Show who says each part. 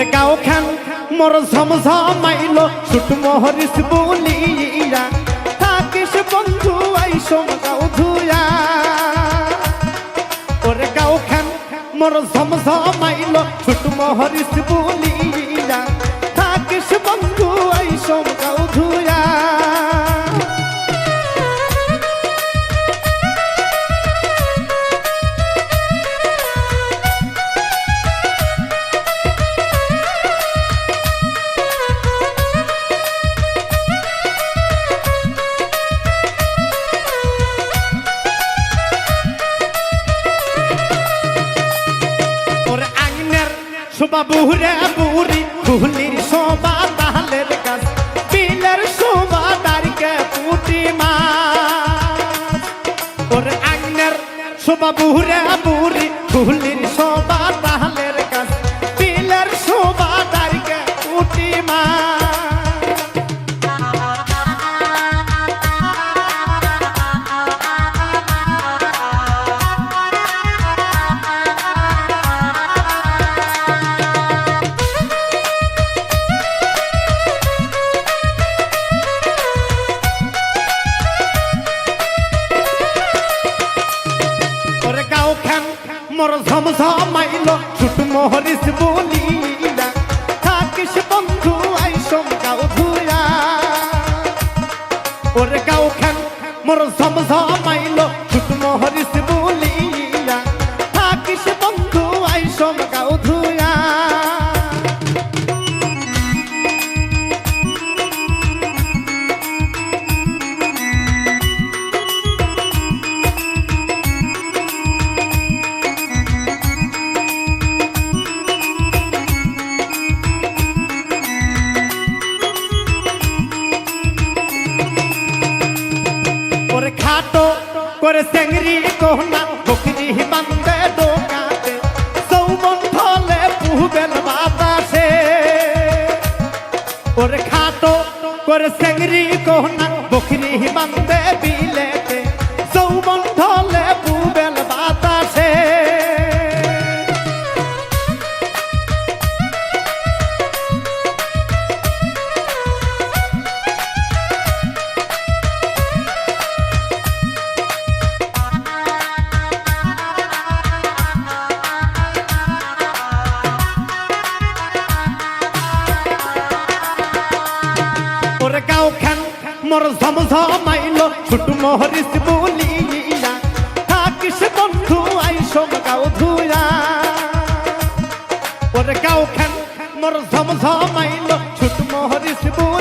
Speaker 1: ওরে গাও খান মোর ঝমঝমাইল ছুট মোহরিস বলিয়া থাকিস বন্ধু আইসম গাও ধুয়া ওরে গাও খান মোর ঝমঝমাইল ছুট মহরিস বলিয়া শোভা বুহরে বুড়ি বুহলির শোভা তাহলের গাছ বিলের শোভা দাঁড়কে পুটি মা ওর আগ্নের শোভা বুড়ি মোর ঝমঝমাইল ছুট মোহরিস বলিলা। থাকিস বন্ধু আইসম গাও ধুয়া। ওর গাও খান মোর ঝমঝমাইল ছুট মোহরিস বলিলা। খাটো করে চেংরি কোহনা, বকরি বান্দে ডোকাতে সৌমন ফলে পুহবেন বাতাসে। ওরে খাটো করে চেংরি কোহনা, বকরি বান্দে ওরে গাও খান, মোর ঝমঝমাইল ছুট মোহরিস বলিয়া থাকিস বন্ধু আইসম গাও ধুয়া ওরে গাও খান, মোর ঝমঝমাইল ছুট মোহরিস বলিয়া